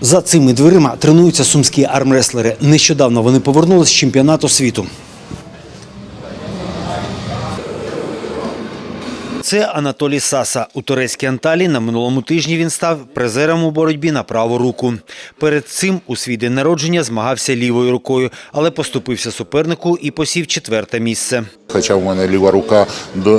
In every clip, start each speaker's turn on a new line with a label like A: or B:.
A: За цими дверима тренуються сумські армреслери. Нещодавно вони повернулись з чемпіонату світу. Це Анатолій Саса. У турецькій Анталії на минулому тижні він став призером у боротьбі на праву руку. Перед цим у свій день народження змагався лівою рукою, але поступився супернику і посів четверте місце.
B: Хоча в мене ліва рука е,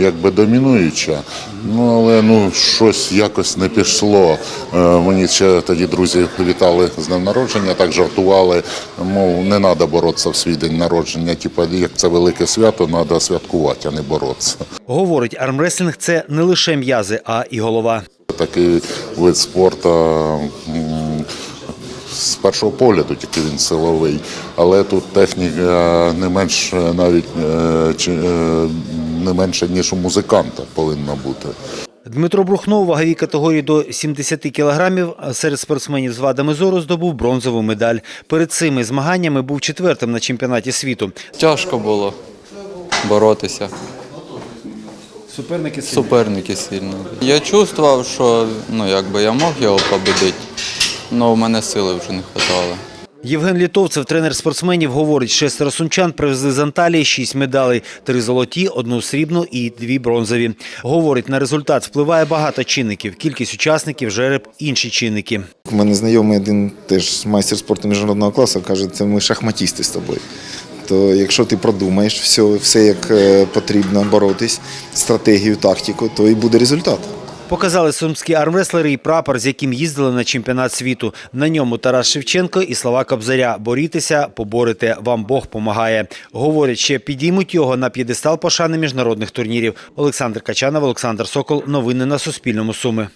B: якби домінуюча, ну але ну щось якось не пішло. Е, Мені ще тоді друзі вітали з днем народження, так жартували. Мов не треба боротися в свій день народження. Типа, як це велике свято, треба святкувати, а не боротися.
A: Говорить, армреслінг – це не лише м'язи, а і голова.
B: Такий вид спорту. З першого погляду тільки він силовий, але тут техніка не менш навіть е, чи, е, не менше, ніж у музиканта повинна бути.
A: Дмитро Брухно у ваговій категорії до 70 кілограмів серед спортсменів з вадами зору здобув бронзову медаль. Перед цими змаганнями був четвертим на чемпіонаті світу.
C: Тяжко було боротися.
A: Суперники
C: Суперники сильні. Я чувствував, що ну, якби я мог його победити, але в мене сили вже не вистачало.
A: Євген Літовцев, тренер спортсменів, говорить, шестеро сумчан привезли з Анталії шість медалей, три золоті, одну срібну і дві бронзові. Говорить, на результат впливає багато чинників, кількість учасників, жереб, інші чинники.
D: У мене знайомий один теж майстер спорту міжнародного класу каже, це ми шахматісти з тобою. То якщо ти продумаєш все, все як е, потрібно боротись, стратегію, тактику, то і буде результат.
A: Показали сумські армреслери і прапор, з яким їздили на чемпіонат світу. На ньому Тарас Шевченко і слова Кобзаря «Борітеся, поборете, вам Бог помагає». Говорять, ще підіймуть його на п'єдестал пошани міжнародних турнірів. Олександр Качанов, Олександр Сокол. Новини на Суспільному. Суми.